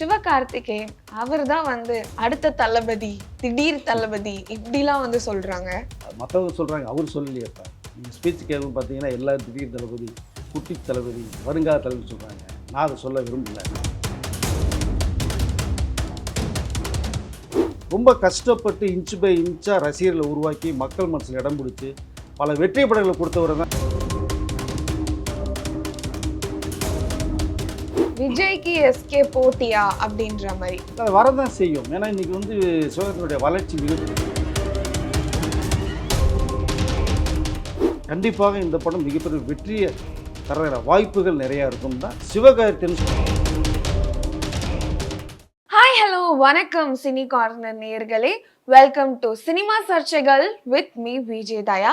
சிவகார்த்திகேயன் அவர் தான் வந்து அடுத்த தளபதி திடீர் தளபதி இப்படிலாம் வந்து சொல்றாங்க. மற்றவங்க சொல்கிறாங்க அவர் சொல்லலையப்ப இப்போ நீங்கள் ஸ்பீச் கேட்கும் பார்த்தீங்கன்னா எல்லா திடீர் தளபதி குட்டி தளபதி வருங்கால தளபதி சொல்கிறாங்க நான் அதை சொல்ல விரும்பல. ரொம்ப கஷ்டப்பட்டு இன்ச் பை இன்ச்சாக ரசிகர்களை உருவாக்கி மக்கள் மனசில் இடம் பிடிச்சி பல வெற்றி படங்களை கொடுத்தவரை தான் விஜய்க்கு எஸ்கே போட்டியா அப்படின்ற மாதிரி. அது வரதான் செய்யும். ஏன்னா இன்னைக்கு வந்து சிவகத்தினுடைய வளர்ச்சி மிக கண்டிப்பாக இந்த படம் மிகப்பெரிய வெற்றியை தர வாய்ப்புகள் நிறையா இருக்கும் தான் சிவகார்த்தின் ஹாய் ஹலோ வணக்கம் சினி கார்னர் நேயர்களே. வெல்கம் டு சினிமா சர்ச்சைகள் வித் மீ விஜய் தயா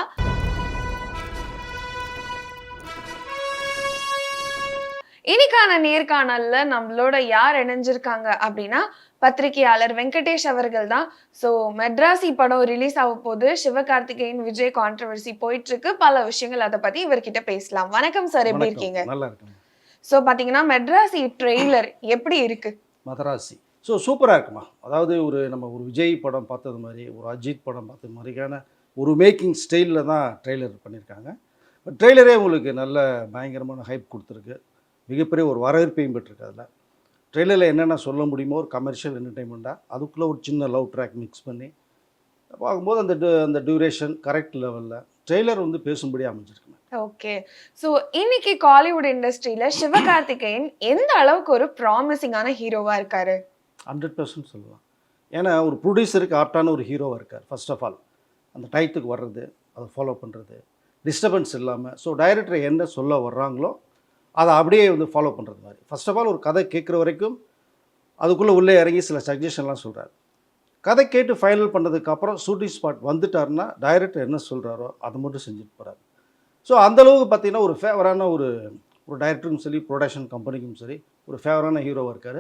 இன்னைக்கான நேர்காணல்ல நம்மளோட யார் இணைஞ்சிருக்காங்க அப்படின்னா பத்திரிகையாளர் வெங்கடேஷ் அவர்கள் தான். ஸோ மெட்ராசி படம் ரிலீஸ் ஆக போது சிவகார்த்திகேயன் விஜய் கான்ட்ரவர்சி போயிட்டு இருக்கு பல விஷயங்கள் அதை பத்தி இவர்கிட்ட பேசலாம். வணக்கம் சார் எப்படி இருக்கீங்க? நல்லா இருக்குங்க ஸோ பாத்தீங்கன்னா மெட்ராசி ட்ரெய்லர் எப்படி இருக்கு? மதராசி ஸோ சூப்பராக இருக்குமா? அதாவது ஒரு நம்ம ஒரு விஜய் படம் பார்த்தது மாதிரி ஒரு அஜித் படம் பார்த்தது மாதிரியான ஒரு மேக்கிங் ஸ்டைலில் தான் ட்ரெய்லர் பண்ணியிருக்காங்க ட்ரெய்லரே உங்களுக்கு நல்ல பயங்கரமான ஹைப் கொடுத்துருக்கு. மிகப்பெரிய ஒரு வரவேற்பையும் பெற்றிருக்கு அதில். ட்ரெய்லரில் என்னென்ன சொல்ல முடியுமோ ஒரு கமர்ஷியல் என்டர்டைன்மெண்ட்டாக அதுக்குள்ளே ஒரு சின்ன லவ் ட்ராக் மிக்ஸ் பண்ணி பார்க்கும்போது அந்த அந்த டியூரேஷன் கரெக்ட் லெவலில் ட்ரெய்லர் வந்து பேசும்படி அமைஞ்சிருக்கு ஓகே ஸோ இன்னைக்கு காலிவுட் இண்டஸ்ட்ரியில சிவகார்த்திகேயன் எந்த அளவுக்கு ஒரு ப்ராமிசிங்கான ஹீரோவா இருக்காரு? ஹண்ட்ரட் பர்சன்ட் சொல்லலாம். ஏன்னா ஒரு ப்ரொடியூசருக்கு ஆப்டான ஒரு ஹீரோவாக இருக்கார் ஃபர்ஸ்ட் ஆஃப் ஆல் அந்த டயத்துக்கு வர்றது அதை ஃபாலோ பண்ணுறது டிஸ்டர்பன்ஸ் இல்லாமல் ஸோ டைரக்டர் என்ன சொல்ல வர்றாங்களோ அதை அப்படியே வந்து ஃபாலோ பண்ணுறது மாதிரி. ஃபர்ஸ்ட் ஆஃப் ஆல் ஒரு கதை கேட்குற வரைக்கும் அதுக்குள்ளே உள்ளே இறங்கி சில சஜஷன்லாம் சொல்கிறார் கதை கேட்டு ஃபைனல் பண்ணதுக்கப்புறம் ஷூட்டிங் ஸ்பாட் வந்துட்டாருன்னா டைரக்டர் என்ன சொல்கிறாரோ அதை மட்டும் செஞ்சுட்டு போகிறார் ஸோ அந்தளவுக்கு பார்த்தீங்கன்னா ஒரு ஃபேவரான ஒரு ஒரு டைரக்டரும் சரி ப்ரொடக்ஷன் கம்பெனிக்கும் சரி ஒரு ஃபேவரான ஹீரோவாக இருக்கார்.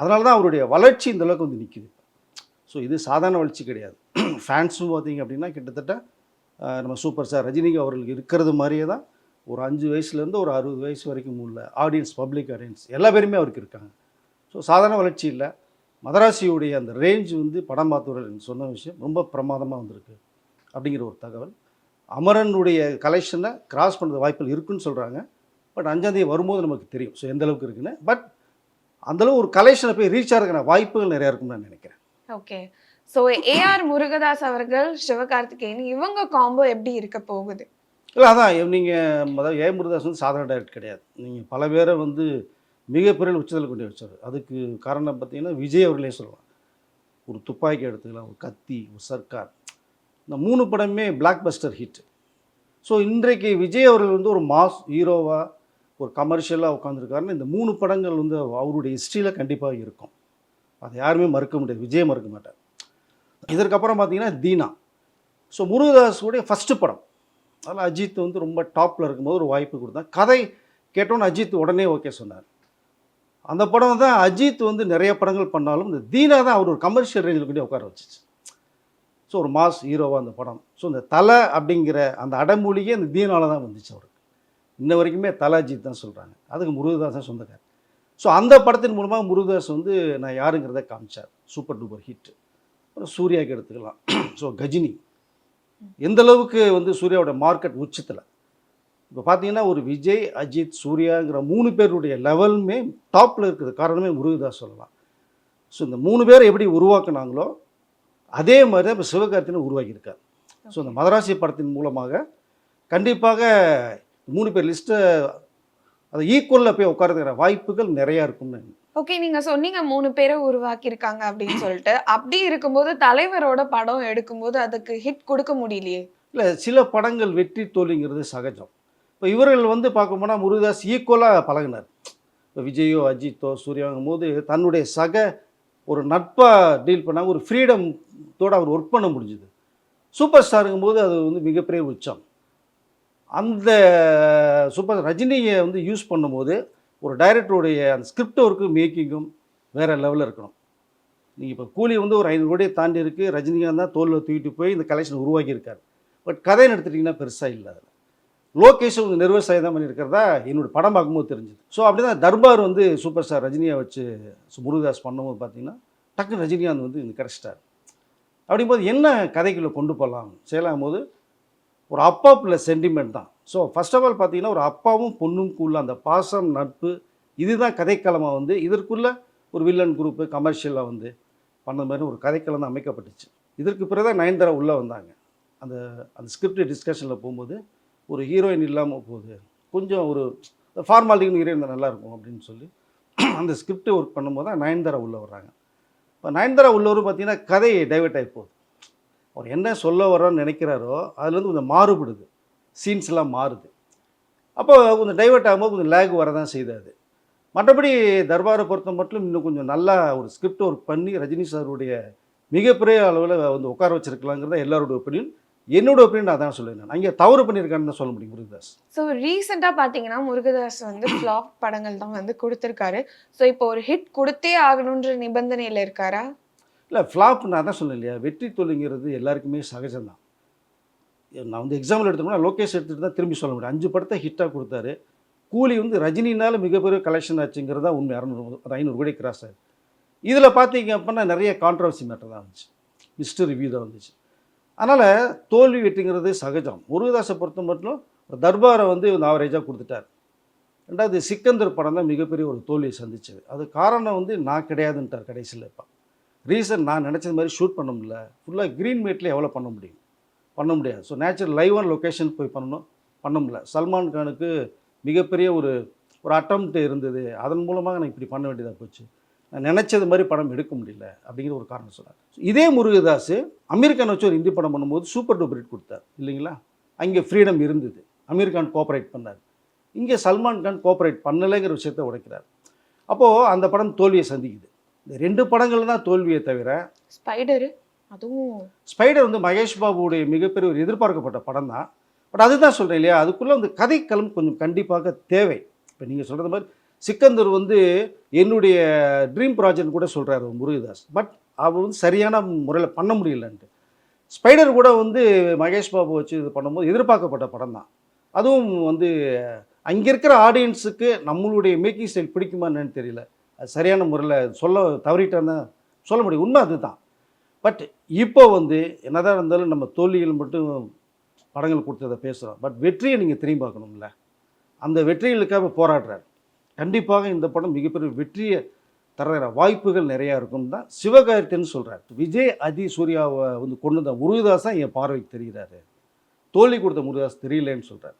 அதனால தான் அவருடைய வளர்ச்சி இந்தளவுக்கு வந்து நிற்கிது ஸோ இது சாதாரண வளர்ச்சி கிடையாது. ஃபேன்ஸும் பார்த்தீங்க அப்படின்னா கிட்டத்தட்ட நம்ம சூப்பர் ஸ்டார் ரஜினிக்கு அவர்களுக்கு இருக்கிறது மாதிரியே தான் ஒரு அஞ்சு வயசுலேருந்து ஒரு அறுபது வயசு வரைக்கும் உள்ள ஆடியன்ஸ் பப்ளிக் ஆடியன்ஸ் எல்லா பேருமே அவருக்கு இருக்காங்க. ஸோ சாதாரண வளர்ச்சி இல்லை. மதராசியுடைய அந்த ரேஞ்ச் வந்து படம் பார்த்தவர்கள் சொன்ன விஷயம் ரொம்ப பிரமாதமாக வந்திருக்கு அப்படிங்கிற ஒரு தகவல். அமரனுடைய கலெக்ஷனை கிராஸ் பண்ணுறது வாய்ப்புகள் இருக்குன்னு சொல்கிறாங்க பட் அஞ்சாந்தேதி வரும்போது நமக்கு தெரியும். ஸோ எந்த அளவுக்கு இருக்குன்னு. பட் அந்தளவு ஒரு கலெக்ஷனை போய் ரீச் ஆகிறதுக்கான வாய்ப்புகள் நிறையா இருக்கும்னு நான் நினைக்கிறேன். ஓகே ஸோ ஏஆர் முருகதாஸ் அவர்கள் சிவகார்த்திகேயன் இவங்க காம்போ எப்படி இருக்க போகுது? இல்லை அதான் நீங்கள் அதாவது ஏ முருதாஸ் வந்து சாதாரண டைரக்ட் கிடையாது. நீங்கள் பல பேரை வந்து மிகப்பெரிய உச்சத்தில் கொண்டு வச்சார். அதுக்கு காரணம் பார்த்தீங்கன்னா விஜய் அவர்களே சொல்லலாம் ஒரு துப்பாக்கி எடுத்துக்கலாம் ஒரு கத்தி ஒரு சர்க்கார். இந்த மூணு படமே பிளாக் பஸ்டர் ஹிட் ஸோ இன்றைக்கு விஜய் அவர்கள் வந்து ஒரு மாஸ் ஹீரோவாக ஒரு கமர்ஷியலாக உட்காந்துருக்காருன்னு இந்த மூணு படங்கள் வந்து அவருடைய ஹிஸ்ட்ரியில் கண்டிப்பாக இருக்கும். அதை யாருமே மறுக்க முடியாது. விஜய் மறுக்க மாட்டார். இதற்கப்புறம் பார்த்தீங்கன்னா தீனா. ஸோ முருகதாஸுடைய ஃபஸ்ட்டு படம். அதில் அஜித் வந்து ரொம்ப டாப்பில் இருக்கும்போது ஒரு வாய்ப்பு கொடுத்தா கதை கேட்டோன்னு அஜித் உடனே ஓகே சொன்னார். அந்த படம் தான் அஜித் வந்து நிறைய படங்கள் பண்ணாலும் இந்த தீனா தான் அவர் ஒரு கமர்ஷியல் ரேஞ்சில் கொண்டு உட்கார வச்சிச்சு. ஸோ ஒரு மாஸ் ஹீரோவாக அந்த படம். ஸோ இந்த தலை அப்படிங்கிற அந்த அடமொழியே இந்த தீனால தான் வந்துச்சு அவருக்கு. இன்ன வரைக்குமே தலை அஜித் தான் சொல்கிறாங்க அதுக்கு முருகதாஸ் தான் சொந்தக்கார் ஸோ அந்த படத்தின் மூலமாக முருகதாஸ் வந்து நான் யாருங்கிறத காமிச்சார். Super duper hit. அப்புறம் சூர்யாவுக்கு எடுத்துக்கலாம். ஸோ கஜினி. எந்த அளவுக்கு வந்து சூர்யாவோட மார்க்கெட் உச்சத்தில்? இப்போ பார்த்தீங்கன்னா ஒரு விஜய் அஜித் சூர்யாங்கிற மூணு பேருடைய லெவலுமே டாப்பில் இருக்கிறது காரணமே முருகதாஸ் சொல்லலாம். ஸோ இந்த மூணு பேரை எப்படி உருவாக்குனாங்களோ அதே மாதிரி தான் இப்போ சிவகார்த்திகேயன் உருவாக்கியிருக்கார். ஸோ இந்த மதராசி படத்தின் மூலமாக கண்டிப்பாக மூணு பேர் லிஸ்ட்டை அது ஈக்குவலில் போய் உட்காரதுக்கிற வாய்ப்புகள் நிறையா இருக்கும்னு ஓகே நீங்க சொன்னீங்க மூணு பேரை உருவாக்கி இருக்காங்க அப்படின்னு சொல்லிட்டு. அப்படி இருக்கும்போது தலைவரோட படம் எடுக்கும்போது அதுக்கு ஹிட் கொடுக்க முடியலையே? இல்லை சில படங்கள் வெற்றி தோல்விங்கிறது சகஜம். இப்போ இவர்கள் வந்து பார்க்க போனால் முருகதாஸ் ஈக்குவலாக பழகினார். இப்போ விஜயோ அஜித்தோ சூர்யாங்கும் போது தன்னுடைய சக ஒரு நட்பாக டீல் பண்ணாங்க ஒரு ஃப்ரீடம்தோடு அவர் ஒர்க் பண்ண முடிஞ்சுது. சூப்பர் ஸ்டாருங்கும் போது அது வந்து மிகப்பெரிய உச்சம். அந்த சூப்பர் ரஜினியை வந்து யூஸ் பண்ணும்போது ஒரு டைரக்டருடைய அந்த ஸ்கிரிப்ட் ஒர்க்கு மேக்கிங்கும் வேறு லெவலில் இருக்கணும். நீங்கள் இப்போ கூலி வந்து ஒரு ஐநூறு கோடியை தாண்டி இருக்குது ரஜினிகாந்த் தான் தோலில் தூக்கிட்டு போய் இந்த கலெக்ஷன் உருவாக்கியிருக்காரு. பட் கதைன்னு எடுத்துட்டிங்கன்னா பெருசாக இல்லை அதில் லோகேஷும் கொஞ்சம் நெர்வஸ் ஆகி தான் பண்ணியிருக்கிறதா? என்னோட படம் பார்க்கும்போது தெரிஞ்சுது. ஸோ அப்படி தான் தர்பார் வந்து சூப்பர் ஸ்டார் ரஜினியை வச்சு முருகதாஸ் பண்ணும்போது பார்த்தீங்கன்னா டக்குன்னு ரஜினிகாந்த் வந்து இங்கே கிடச்சிட்டார். அப்படிங்கும்போது என்ன கதைக்குள்ளே கொண்டு போகலாம் செய்யலாம் போது ஒரு அப்பா பிள்ளை சென்டிமெண்ட் தான். ஸோ ஃபர்ஸ்ட் ஆஃப் ஆல் பார்த்தீங்கன்னா ஒரு அப்பாவும் பொண்ணும் கூட அந்த பாசம் நட்பு இதுதான் கதைக்களமாக வந்து இதற்குள்ளே ஒரு வில்லன் குரூப்பு கமர்ஷியலாக வந்து பண்ண மாதிரி ஒரு கதைக்களம் தான் அமைக்கப்பட்டுச்சு. இதற்கு பிறகு தான் நயன்தாரா உள்ளே வந்தாங்க. அந்த அந்த ஸ்கிரிப்ட் டிஸ்கஷனில் போகும்போது ஒரு ஹீரோயின் இல்லாமல் போகுது. கொஞ்சம் ஒரு ஃபார்மாலிட்டின்னு ஹீரோயின் நல்லாயிருக்கும் அப்படின்னு சொல்லி அந்த ஸ்கிரிப்ட் ஒர்க் பண்ணும்போது தான் நயன்தாரா உள்ளே வர்றாங்க. இப்போ நயன்தாரா உள்ளவரும் பார்த்தீங்கன்னா கதை டைவெர்ட் ஆகி போகுது. அவர் என்ன சொல்ல வரோன்னு நினைக்கிறாரோ அதுலேருந்து கொஞ்சம் மாறுபடுது. சீன்ஸ்லாம் மாறுது. அப்போ கொஞ்சம் டைவெர்ட் ஆகும்போது கொஞ்சம் லேக் வரதான் செய்தாது. மற்றபடி தர்பாரை பொறுத்த மட்டும் இன்னும் கொஞ்சம் நல்லா ஒரு ஸ்கிரிப்ட் ஒர்க் பண்ணி ரஜினி சாருடைய மிகப்பெரிய அளவில் வந்து உட்கார வச்சிருக்கலாங்கிறத எல்லாரோட ஒப்பீனியன் என்னோட ஒப்பீனியன் அதான் சொல்லுவேன் அங்கே தவறு பண்ணியிருக்கான்னு தான் சொல்ல முடியும் முருகதாஸ். ஸோ ரீசெண்டாக பார்த்தீங்கன்னா முருகதாஸ் வந்து ஃப்ளாப் படங்கள் தான் வந்து கொடுத்துருக்காரு. ஸோ இப்போ ஒரு ஹிட் கொடுத்தே ஆகணுன்ற நிபந்தனையில் இருக்காரா? இல்லை ஃப்ளாப் நான் தான் சொன்னேன் இல்லையா? வெற்றி தோல்விங்கிறது எல்லாருக்குமே சகஜம்தான். நான் வந்து எக்ஸாம்பிள் எடுத்தோம்னா லோகேஷ் எடுத்துகிட்டு தான் திரும்பி சொல்ல முடியும். அஞ்சு படத்தை ஹிட்டாக கொடுத்தாரு. கூலி வந்து ரஜினினால் மிகப்பெரிய கலெக்ஷன் ஆச்சுங்கிறது தான் உண்மை. இரநூறு அது ஐநூறு கோடி கிராஸ் ஆகுது இதில் பார்த்தீங்க அப்படின்னா நிறைய கான்ட்ரவர்சி மேட்டர் தான் வந்துச்சு. மிஸ்டர் ரிவ்யூ தான் வந்துச்சு. அதனால் தோல்வி வெட்டிங்கிறது சகஜம். முருகதாசை பொறுத்த மட்டும் தர்பாரை வந்து இவங்க ஆவரேஜாக கொடுத்துட்டார். ரெண்டாவது சிக்கந்தர் படம் தான் மிகப்பெரிய ஒரு தோல்வியை சந்திச்சது. அது காரணம் வந்து நான் கிடையாதுன்ட்டார் கடைசியில் இப்போ. ரீசன் நான் நினச்சது மாதிரி ஷூட் பண்ண முடியல. ஃபுல்லாக க்ரீன் மேட்டில் எவ்வளோ பண்ண முடியும்? பண்ண முடியாது. So natural live on location போய் பண்ணணும். பண்ண முடியல. சல்மான் கானுக்கு மிகப்பெரிய ஒரு ஒரு அட்டம்ப்ட் இருந்தது. அதன் மூலமாக நான் இப்படி பண்ண வேண்டியதாக போச்சு. நான் நினச்சது மாதிரி படம் எடுக்க முடியல அப்படிங்கிற ஒரு காரணம் சொன்னார். இதே முருகதாஸ் அமெரிக்கான் வச்சு ஒரு இந்தி படம் பண்ணும்போது சூப்பர் டூப்பர் ஹிட் கொடுத்தார். இல்லைங்களா? அங்கே ஃப்ரீடம் இருந்தது. அமீர்கான் கோஆப்ரேட் பண்ணார். இங்கே சல்மான் கான் கோஆப்ரேட் பண்ணலைங்கிற விஷயத்தை உடைக்கிறார். அப்போது அந்த படம் தோல்வியை சந்திக்குது. இந்த ரெண்டு படங்கள் தான் தோல்வியை தவிர ஸ்பைடரு அதுவும் ஸ்பைடர் வந்து மகேஷ் பாபுவுடைய மிகப்பெரிய ஒரு எதிர்பார்க்கப்பட்ட படம் தான் பட் அதுதான் சொல்கிறேன் இல்லையா? அதுக்குள்ளே வந்து கதைக்களம் கொஞ்சம் கண்டிப்பாக தேவை. இப்போ நீங்கள் சொல்கிறது மாதிரி சிக்கந்தர் வந்து என்னுடைய ட்ரீம் ப்ராஜெக்ட் கூட சொல்கிறாரு முருகதாஸ். பட் அவர் வந்து சரியான முறையில் பண்ண முடியலன்ட்டு. ஸ்பைடர் கூட வந்து மகேஷ் பாபு வச்சு இது பண்ணும்போது எதிர்பார்க்கப்பட்ட படம் தான் அதுவும் வந்து அங்கே இருக்கிற ஆடியன்ஸுக்கு நம்மளுடைய மேக்கிங் ஸ்டைல் பிடிக்குமா என்னன்னு தெரியல. அது சரியான முறையில் சொல்ல தவறிட்டேன்னு சொல்ல முடியும். உண்மை அதுதான். பட் இப்போ வந்து என்னதான் இருந்தாலும் நம்ம தோல்விகள் மட்டும் படங்கள் கொடுத்ததை பேசுகிறோம் பட் வெற்றியை நீங்கள் திரும்பி பார்க்கணும்ல. அந்த வெற்றிகளுக்காக போராடுறார். கண்டிப்பாக இந்த படம் மிகப்பெரிய வெற்றியை தர வாய்ப்புகள் நிறையா இருக்கும் தான் சிவகார்த்தின்னு சொல்கிறார் விஜய் அதி சூர்யாவை வந்து கொண்டு வந்த முருகதாஸ் தான் என் பார்வைக்கு தெரிகிறாரு. தோல்வி கொடுத்த முருகதாஸ் தெரியலன்னு சொல்கிறார்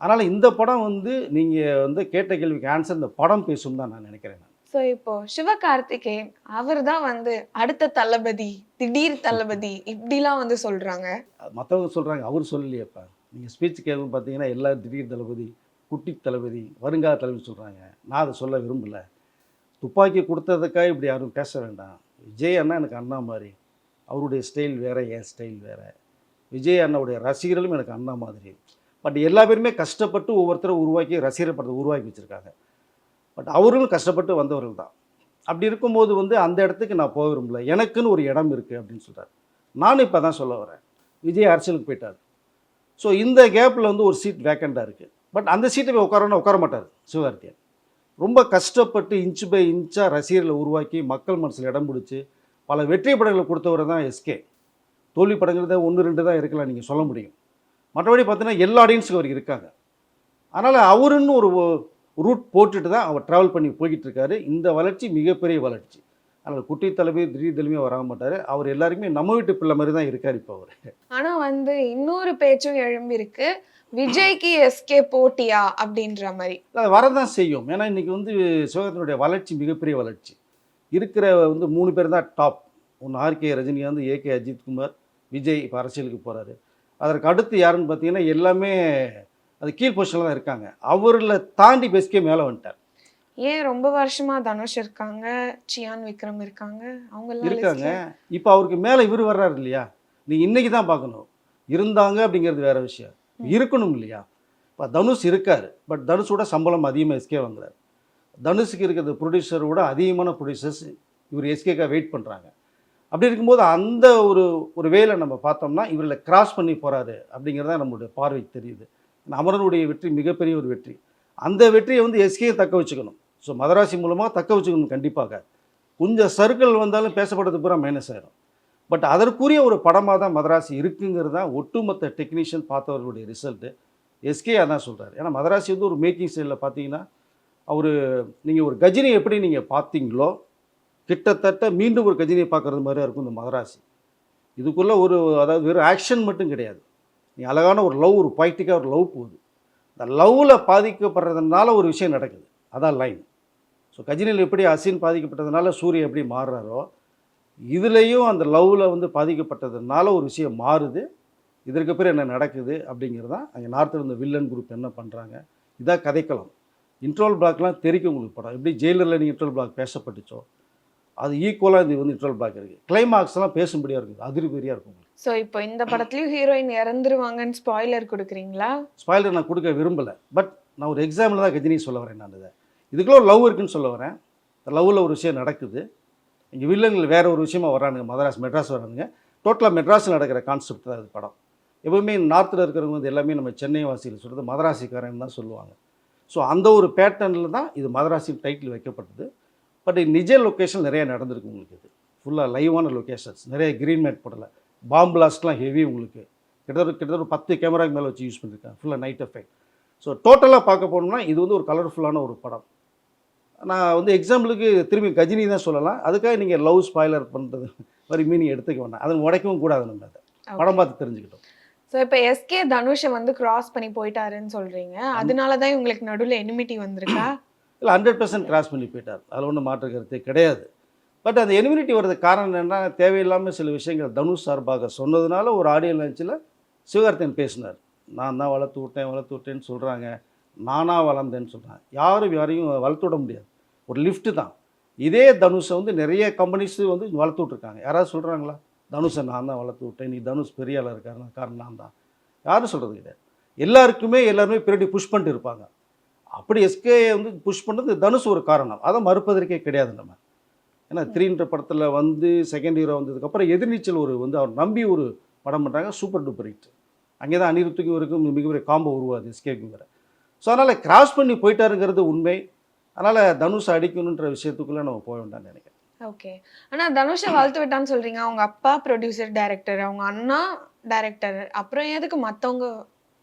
அதனால் இந்த படம் வந்து நீங்கள் வந்து கேட்ட கேள்விக்கு ஆன்சர் இந்த படம் பேசும் தான் நான் நினைக்கிறேன் நான். ஸோ இப்போ சிவகார்த்திகேயன் அவர் தான் வந்து அடுத்த தளபதி திடீர் தளபதி இப்படிலாம் வந்து சொல்றாங்க. மற்றவங்க சொல்கிறாங்க அவர் சொல்லலையேப்பா. நீங்கள் ஸ்பீச் கேட்கும் பார்த்தீங்கன்னா எல்லா திடீர் தளபதி குட்டி தளபதி வருங்கால தளபதி சொல்கிறாங்க நான் அதை சொல்ல விரும்பலை. துப்பாக்கி கொடுத்ததுக்காக இப்படி யாரும் பேச வேண்டாம். விஜய் அண்ணா எனக்கு அண்ணா மாதிரி. அவருடைய ஸ்டைல் வேறு என் ஸ்டைல் வேறு. விஜய் அண்ணாவுடைய ரசிகர்களும் எனக்கு அண்ணா மாதிரி. பட் எல்லா பேருமே கஷ்டப்பட்டு ஒவ்வொருத்தரும் உருவாக்கி ரசிகர் படத்தை உருவாக்கி வச்சுருக்காங்க. பட் அவர்களும் கஷ்டப்பட்டு வந்தவர்கள் தான். அப்படி இருக்கும்போது வந்து அந்த இடத்துக்கு நான் போக விரும்பல. எனக்குன்னு ஒரு இடம் இருக்குது அப்படின்னு சொல்கிறார் நானும் இப்போ தான் சொல்ல வரேன். விஜய் அரசியலுக்கு போயிட்டார். ஸோ இந்த கேப்பில் வந்து ஒரு சீட் வேக்கண்டாக இருக்குது பட் அந்த சீட்டை போய் உட்காரணும்னா உட்கார மாட்டார் சிவகார்த்தியன் ரொம்ப கஷ்டப்பட்டு இன்ச் பை இன்ச்சாக ரசிகர்களை உருவாக்கி மக்கள் மனசில் இடம் பிடிச்சி பல வெற்றி படங்களை கொடுத்தவர் தான் எஸ்கே தோல்வி படங்கள் தான் ஒன்று ரெண்டு தான் இருக்கலாம் நீங்கள் சொல்ல முடியும். மற்றபடி பார்த்தீங்கன்னா எல்லா ஆடியன்ஸுக்கும் அவர் இருக்காங்க. அதனால் அவருன்னு ஒரு ரூட் போட்டுட்டு தான் அவர் ட்ராவல் பண்ணி போய்கிட்டு இருக்காரு இந்த வளர்ச்சி மிகப்பெரிய வளர்ச்சி. அதனால் குட்டி தலைமை திடீர் தலைமையாக வர மாட்டார். அவர் எல்லாருக்குமே நம்ம வீட்டு பிள்ளை மாதிரி தான் இருக்கார் இப்போ அவர். ஆனா வந்து இன்னொரு பேச்சும் எழும்பி இருக்கு விஜய்க்கு எஸ்கே போட்டியா அப்படின்ற மாதிரி. அது வரதான் செய்யும். ஏன்னா இன்றைக்கி வந்து சிவகார்த்தினுடைய வளர்ச்சி மிகப்பெரிய வளர்ச்சி. இருக்கிற வந்து மூணு பேர் தான் டாப் ஒன்று ஆர்கே ரஜினிகாந்த் ஏகே அஜித்குமார் விஜய் இப்போ அரசியலுக்கு போகிறாரு அதற்கு அடுத்து யாருன்னு பார்த்தீங்கன்னா எல்லாமே அது கீழ் பொசிஷனில் தான் இருக்காங்க. அவரில் தாண்டி பெஸ்கே மேலே வந்துட்டார். ஏன் ரொம்ப வருஷமா தனுஷ் இருக்காங்க சியான் விக்ரம் இருக்காங்க அவங்க இருக்காங்க. இப்போ அவருக்கு மேலே இவர் வர்றாரு இல்லையா? நீங்கள் இன்றைக்கி தான் பார்க்கணும். இருந்தாங்க அப்படிங்கிறது வேற விஷயம். இருக்கணும் இல்லையா? இப்போ தனுஷ் இருக்கார். பட் தனுஷோட சம்பளம் அதிகமாக எஸ்கே வாங்குறாரு. தனுஷுக்கு இருக்கிற ப்ரொடியூசரோட அதிகமான ப்ரொடியூசர்ஸ் இவர் எஸ்கேக்காக வெயிட் பண்ணுறாங்க அப்படி இருக்கும்போது அந்த ஒரு ஒரு வேலை நம்ம பார்த்தோம்னா இவரில் கிராஸ் பண்ணி போகிறாரு அப்படிங்கிறத நம்மளுடைய பார்வைக்கு தெரியுது. அமரனுடைய வெற்றி மிகப்பெரிய ஒரு வெற்றி. அந்த வெற்றியை வந்து எஸ்கே தக்க வச்சுக்கணும். ஸோ மதராசி மூலமாக தக்க வச்சுக்கணும் கண்டிப்பாக. கொஞ்சம் சர்க்கிள் வந்தாலும் பேசப்படுறது பூரா மைனஸ் ஆயிரும். பட் அதற்குரிய ஒரு படமாக தான் மதராசி இருக்குங்கிறது தான் ஒட்டுமொத்த டெக்னீஷியன் பார்த்தவர்களுடைய ரிசல்ட்டு எஸ்கே அதான் சொல்கிறார் ஏன்னா மதராசி வந்து ஒரு மேக்கிங் ஸ்டைலில் பார்த்தீங்கன்னா அவர் நீங்கள் ஒரு கஜினி எப்படி நீங்கள் பார்த்தீங்களோ கிட்டத்தட்ட மீண்டும் ஒரு கஜினியை பார்க்குறது மாதிரியாக இருக்கும் இந்த மதராசி. இதுக்குள்ளே ஒரு அதாவது வெறும் ஆக்ஷன் மட்டும் கிடையாது. நீ அழகான ஒரு லவ் ஒரு பாய்ட்டிக்காக ஒரு லவ் போகுது. இந்த லவ்வில் பாதிக்கப்படுறதுனால ஒரு விஷயம் நடக்குது. அதான் லைன் ஸோ கஜினியில் எப்படி அசின் பாதிக்கப்பட்டதுனால சூரியன் எப்படி மாறுறாரோ இதுலேயும் அந்த லவ்வில் வந்து பாதிக்கப்பட்டதுனால ஒரு விஷயம் மாறுது. இதற்கு பிறகு என்ன நடக்குது அப்படிங்கிறது தான் அங்கே நார்த்தில் இருந்த வில்லன் குரூப் என்ன பண்ணுறாங்க இதான் கதைக்களம். இன்ட்ரோல் பிளாக்லாம் தெரிக்கும் உங்களுக்கு படம். எப்படி ஜெயிலரில் நீங்கள் இன்ட்ரோல் பிளாக் பேசப்பட்டுச்சோ அது ஈக்குவலாக இது வந்து இன்ட்ரோல் பிளாக் இருக்குது கிளைமாக்ஸ்லாம் பேசும்படியாக இருக்குது. அதிர்பெரியாக இருக்கும் ஸோ இப்போ இந்த படத்துலயும் ஹீரோயின் இறந்துருவாங்கன்னு ஸ்பாய்லர் கொடுக்குறீங்களா? ஸ்பாயிலர் நான் கொடுக்க விரும்பலை. பட் நான் ஒரு எக்ஸாம்பிள் தான் கஜினி சொல்ல வரேன் நான் இதை. இதுக்குள்ள ஒரு லவ் இருக்குன்னு சொல்ல வரேன். லவ்வில் ஒரு விஷயம் நடக்குது. இங்கே வில்லன்கள் வேற ஒரு விஷயமா வரானுங்க மதராஸ் மெட்ராஸ் வரானுங்க டோட்டலாக மெட்ராஸில் நடக்கிற கான்செப்ட் தான் இது படம். எப்பவுமே நார்த்தில் இருக்கிறவங்க வந்து எல்லாமே நம்ம சென்னை வாசியில் சொல்கிறது மதராசிக்காரன் தான் சொல்லுவாங்க. ஸோ அந்த ஒரு பேட்டர்னில் தான் இது மதராசின் டைட்டில் வைக்கப்பட்டது. பட் நிஜ லொக்கேஷன் நிறைய நடந்திருக்கு உங்களுக்கு இது. ஃபுல்லாக லைவான லொக்கேஷன்ஸ் நிறைய க்ரீன் மேட் போடலை. பாம் பிளாஸ்ட்லாம் ஹெவி உங்களுக்கு. கிட்டத்தட்ட கிட்டத்தட்ட ஒரு பத்து கேமராக்கு மேலே வச்சு யூஸ் பண்ணியிருக்காங்க ஃபுல்லாக நைட் எஃபெக்ட் ஸோ டோட்டலாக பார்க்க போனோம்னா இது வந்து ஒரு கலர்ஃபுல்லான ஒரு படம். நான் வந்து எக்ஸாம்பிளுக்கு திரும்பி கஜினி தான் சொல்லலாம். அதுக்காக நீங்கள் லவ் ஸ்பாய்லர் பண்ணுறது மாதிரி மீனிங் எடுத்துக்க வேண்டாம். அதை உடைக்கவும் கூடாது நம்ம அதை. படம் பார்த்து தெரிஞ்சுக்கிட்டோம். ஸோ இப்போ எஸ்கே தனுஷை வந்து கிராஸ் பண்ணி போயிட்டாருன்னு சொல்றீங்க. அதனால தான் உங்களுக்கு நடுவில் எனிமிட்டி வந்திருக்கா? இல்லை ஹண்ட்ரட் பர்சன்ட் கிராஸ் பண்ணி போயிட்டார். அதில் ஒன்றும் மாற்று கருத்தே கிடையாது. பட் அந்த எனிமினிட்டி வர்றது காரணம் என்ன தேவையில்லாமல் சில விஷயங்கள் தனுஷ் சார்பாக சொன்னதுனால ஒரு ஆடியோ லஞ்சில் சிவகார்த்தியன் பேசினார். நான் தான் வளர்த்து விட்டேன் வளர்த்து விட்டேன்னு சொல்கிறாங்க நானாக வளர்ந்தேன்னு சொல்கிறாங்க யாரும் யாரையும் வளர்த்து விட முடியாது. ஒரு லிஃப்ட்டு தான். இதே தனுஷை வந்து நிறைய கம்பெனிஸு வந்து வளர்த்து விட்ருக்காங்க யாராவது சொல்கிறாங்களா தனுஷை நான் தான் வளர்த்து விட்டேன். நீ தனுஷ் பெரிய ஆளாக இருக்காரு காரணம் நான் தான். யாரும் சொல்கிறது கிடையாது. எல்லாருக்குமே எல்லாருமே பின்னாடி புஷ் பண்ணிட்டு இருப்பாங்க. அப்படி எஸ்கே வந்து புஷ் பண்ணுறது தனுஷ் ஒரு காரணம். அதை மறுப்பதற்கே கிடையாது நம்ம. ஏன்னா த்ரீன்ற படத்தில் வந்து செகண்ட் ஹீரோ வந்ததுக்கப்புறம் எதிர்நீச்சல் ஒரு வந்து அவர் நம்பி ஒரு படம் பண்ணுறாங்க சூப்பர் டூப்பர் ஹிட் அங்கே தான் அனிருத்துக்கும் இவருக்கும் மிகப்பெரிய காம்போ உருவாது எஸ்கேக்குங்கிற ஸோ அதனால் கிராஸ் பண்ணி போயிட்டாருங்கிறது உண்மை. அதனால் தனுஷ் அடிக்கணுன்ற விஷயத்துக்குள்ளே நம்ம போக வேண்டாம்னு நினைக்கிறேன். ஓகே ஆனா தனுஷை வளர்த்து விட்டான்னு சொல்றீங்க. அவங்க அப்பா ப்ரொடியூசர் டைரக்டர் அவங்க அண்ணா டைரக்டர் அப்புறம் எதுக்கு மத்தவங்க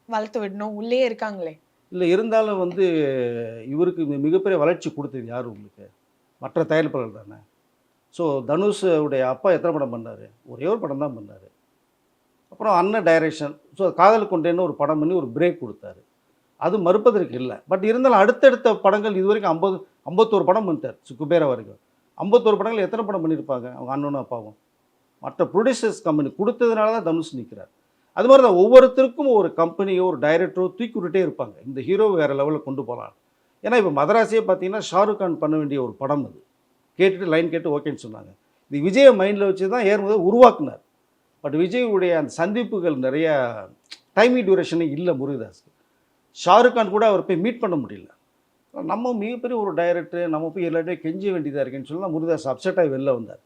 வளர்த்து விடணும்? உள்ளே இருக்காங்களே. இல்லை இருந்தாலும் வந்து இவருக்கு மிகப்பெரிய வளர்ச்சி கொடுத்தது யார் உங்களுக்கு? மற்ற தயாரிப்பாளர்கள் தானே. ஸோ தனுஷுடைய அப்பா எத்தனை படம் பண்ணார்? ஒரே ஒரு படம் தான் பண்ணார். அப்புறம் அண்ணன் டைரக்ஷன் ஸோ காதல் கொண்டேன்னு ஒரு படம் பண்ணி ஒரு பிரேக் கொடுத்தாரு. அது மறுப்பதற்கு இல்லை. பட் இருந்தாலும் அடுத்தடுத்த படங்கள் இது வரைக்கும் ஐம்பது ஐம்பத்தோரு படம் பண்ணிட்டார் சு- குபேரா வரைக்கும். ஐம்பத்தோரு படங்கள் எத்தனை படம் பண்ணியிருப்பாங்க? அவங்க அண்ணனும் அப்பாவும். மற்ற ப்ரொடியூசர்ஸ் கம்பெனி கொடுத்ததுனால தான் தனுஷ் நிற்கிறார் அது மாதிரி தான் ஒவ்வொருத்தருக்கும் ஒரு கம்பெனியோ ஒரு டைரக்டரோ தூக்கி விட்டுட்டே இருப்பாங்க. இந்த ஹீரோ வேறு லெவலில் கொண்டு போகலாம் ஏன்னா இப்போ மதராசியே பார்த்தீங்கன்னா ஷாருக் கான் பண்ண வேண்டிய ஒரு படம் அது. கேட்டுட்டு லைன் கேட்டு ஓகேன்னு சொன்னாங்க. இது விஜயை மைண்டில் வச்சு தான் ஏறுமுதல் உருவாக்குனார். பட் விஜயுடைய அந்த சந்திப்புகள் நிறைய டைமிங் டியூரேஷனே இல்லை முருகதாஸ்க்கு. ஷாருக் கான் கூட அவர் போய் மீட் பண்ண முடியல. நம்ம மிகப்பெரிய ஒரு டைரக்டர் நம்ம போய் எல்லாத்தையும் கெஞ்ச வேண்டியதாக இருக்குன்னு சொல்லி முருகதாஸ் அப்செட்டாக வெளில வந்தார்.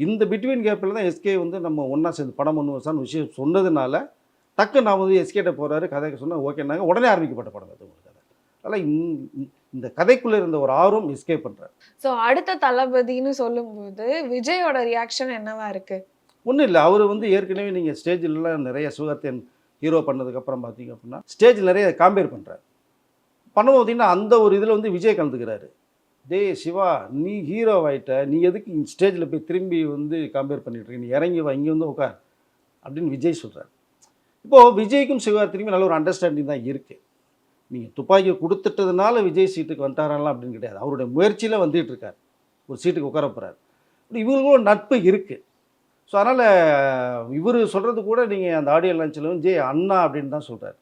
இந்த பிட்வீன் கேப்பில் தான் எஸ்கே வந்து நம்ம ஒன்றா சேர்ந்து படம் பண்ணுவோம் விஷயம் சொன்னதுனால டக்கு நான் வந்து எஸ்கேட்ட போகிறாரு கதைக்கு சொன்னால் ஓகேனாங்க உடனே ஆரம்பிக்கப்பட்ட படம் அது உங்களுக்கு கதை அதனால் இந்த- கதைக்குள்ளே இருந்த ஒரு ஆர்வம் எஸ்கே பண்ணுறாரு ஸோ அடுத்த தளபதின்னு சொல்லும்போது விஜயோட ரியாக்ஷன் என்னவா இருக்கு? ஒன்றும் இல்லை. அவர் வந்து ஏற்கனவே நீங்கள் ஸ்டேஜிலலாம் நிறைய சுகர்த்தன் ஹீரோ பண்ணதுக்கப்புறம் பார்த்தீங்க அப்படின்னா ஸ்டேஜ் நிறைய காம்பேர் பண்ணுறாரு பண்ணும்போது பார்த்தீங்கன்னா அந்த ஒரு இதில் வந்து விஜய் கலந்துக்கிறாரு. டேய் சிவா நீ ஹீரோ ஆகிட்ட நீ எதுக்கு ஸ்டேஜில் போய் திரும்பி வந்து கம்பேர் பண்ணிட்டு நீ இறங்கி வா இங்கே வந்து உட்கார் அப்படின்னு விஜய் சொல்கிறார் இப்போது விஜய்க்கும் சிவா திரும்பி நல்ல ஒரு அண்டர்ஸ்டாண்டிங் தான் இருக்குது நீங்கள் துப்பாக்கி கொடுத்துட்டதுனால விஜய் சீட்டுக்கு வந்துட்டாரலாம் அப்படின்னு கிடையாது. அவருடைய முயற்சியில் வந்துகிட்டு இருக்கார். ஒரு சீட்டுக்கு உட்கார போகிறார் இவங்களுக்கும் ஒரு நட்பு இருக்குது ஸோ அதனால் இவர் சொல்கிறது கூட நீங்கள் அந்த ஆடியோ லான்ச்சில் வந்து ஜெய் அண்ணா அப்படின்னு தான் சொல்கிறார்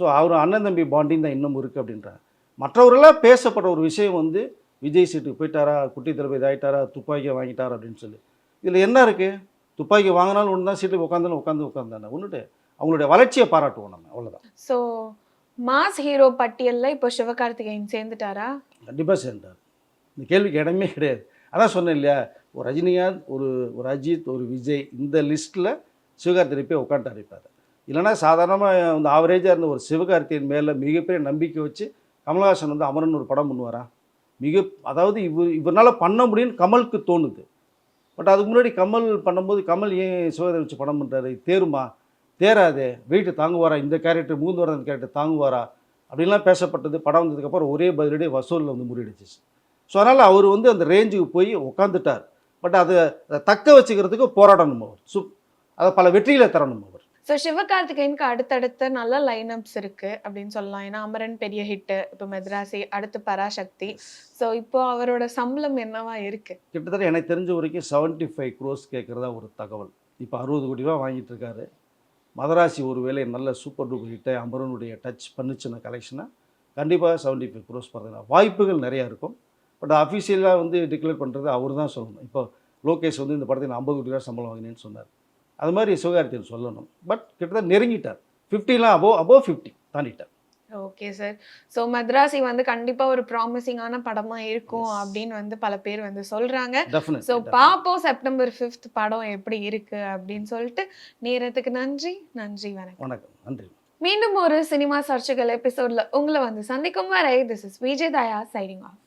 ஸோ அவர் அண்ணன் தம்பி பாண்டிங் தான் இன்னும் இருக்குது அப்படின்றார். மற்றவர்களாக பேசப்பட்ட ஒரு விஷயம் வந்து விஜய் சீட்டுக்கு போயிட்டாரா குட்டி தளபதி இதாயிட்டாரா துப்பாக்கியை வாங்கிட்டாரா அப்படின்னு சொல்லி. இதில் என்ன இருக்குது துப்பாக்கி வாங்கினாலும் ஒன்று தான் சீட்டுக்கு உட்காந்தாலும் உட்காந்து உட்காந்தானே ஒன்றுட்டு அவங்களுடைய வளர்ச்சியை பாராட்டுவோம் நம்ம அவ்வளோதான் ஸோ மாஸ் ஹீரோ பட்டியல்ல இப்போ சிவகார்த்திகேயன் சேர்ந்துட்டாரா? கண்டிப்பாக சேர்ந்தார் இந்த கேள்விக்கு இடமே கிடையாது. அதான் சொன்னேன் இல்லையா ஒரு ரஜினிகாந்த் ஒரு ஒரு அஜித் ஒரு விஜய் இந்த லிஸ்ட்டில் சிவகார்த்திகை போய் உட்காந்துட்டு இருப்பார் இல்லைன்னா சாதாரணமாக இந்த ஆவரேஜாக இருந்த ஒரு சிவகார்த்தியின் மேலே மிகப்பெரிய நம்பிக்கை வச்சு கமல்ஹாசன் வந்து அமரன் ஒரு படம் பண்ணுவாரா? மிக அதாவது இவர் இவரால் பண்ண முடியும்னு கமலுக்கு தோணுது. பட் அதுக்கு முன்னாடி கமல் பண்ணும்போது கமல் ஏன் சிவகார்த்தி வச்சு படம் பண்ணுறாரு தேருமா? தேராதே வெயிட்டு தாங்குவாரா? இந்த கேரக்டர் மூந்து வர அந்த கேரக்டர் தாங்குவாரா? அப்படின்லாம் பேசப்பட்டது. படம் வந்ததுக்கப்புறம் ஒரே பதிலடி வசூலில் வந்து முறியடிச்சிச்சு ஸோ அதனால் அவர் வந்து அந்த ரேஞ்சுக்கு போய் உட்காந்துட்டார் பட் அதை அதை தக்க வச்சுக்கிறதுக்கு போராடணும் அவர். சு அதை பல வெற்றிகளை தரணும் அவர். ஸோ சிவகார்த்திகேயனுக்கு அடுத்தடுத்த நல்ல லைனப்ஸ் இருக்கு அப்படின்னு சொல்லலாம். ஏன்னா அமரன் பெரிய ஹிட்டு இப்போ மெத்ராசி அடுத்து பராசக்தி. ஸோ இப்போ அவரோட சம்பளம் என்னவா இருக்கு? கிட்டத்தட்ட எனக்கு தெரிஞ்ச வரைக்கும் செவன்ட்டி ஃபைவ் க்ரோஸ் கேட்குறதா ஒரு தகவல். இப்போ அறுபது கோடி ரூபா வாங்கிட்டு இருக்காரு. மதராசி ஒரு வேளை நல்ல சூப்பர் டூப்பர் ஹிட்டை அமரனுடைய டச் பண்ணுச்சுன்னா கலெக்ஷனை கண்டிப்பாக செவன்ட்டி ஃபைவ் க்ரோஸ் பண்ணுறதுனா வாய்ப்புகள் நிறையா இருக்கும். பட் அஃபிஷியலாக வந்து டிக்ளேர் பண்ணுறது அவர் தான் சொல்லணும். இப்போ லோகேஷ் வந்து இந்த படத்தில் ஐம்பது கோடி ரூபா சம்பளம் வாங்கினேன்னு சொன்னார். அது மாதிரி சிவகார்த்தியன் சொல்லணும். பட் கிட்டத்தட்ட நெருங்கிட்டார். ஃபிஃப்டிலாம் அபோவ் அபோவ் ஃபிஃப்டி தாண்டிட்டார். ஓகே சார் ஸோ மദ്രാசி வந்து கண்டிப்பா ஒரு ப்ராமிசிங்கான படமா இருக்கும் அப்படின்னு வந்து பல பேர் வந்து சொல்றாங்க. டெஃபினட் ஸோ பாப்போம் செப்டம்பர் ஃபிஃப்த் படம் எப்படி இருக்கு அப்படின்னு சொல்லிட்டு நேரத்துக்கு நன்றி நன்றி வணக்கம். வணக்கம் நன்றி. மீண்டும் ஒரு சினிமா சர்ச்சைகள் எபிசோட்ல உங்களை வந்து சந்திக்கும் வரை this is Vijay Daya signing off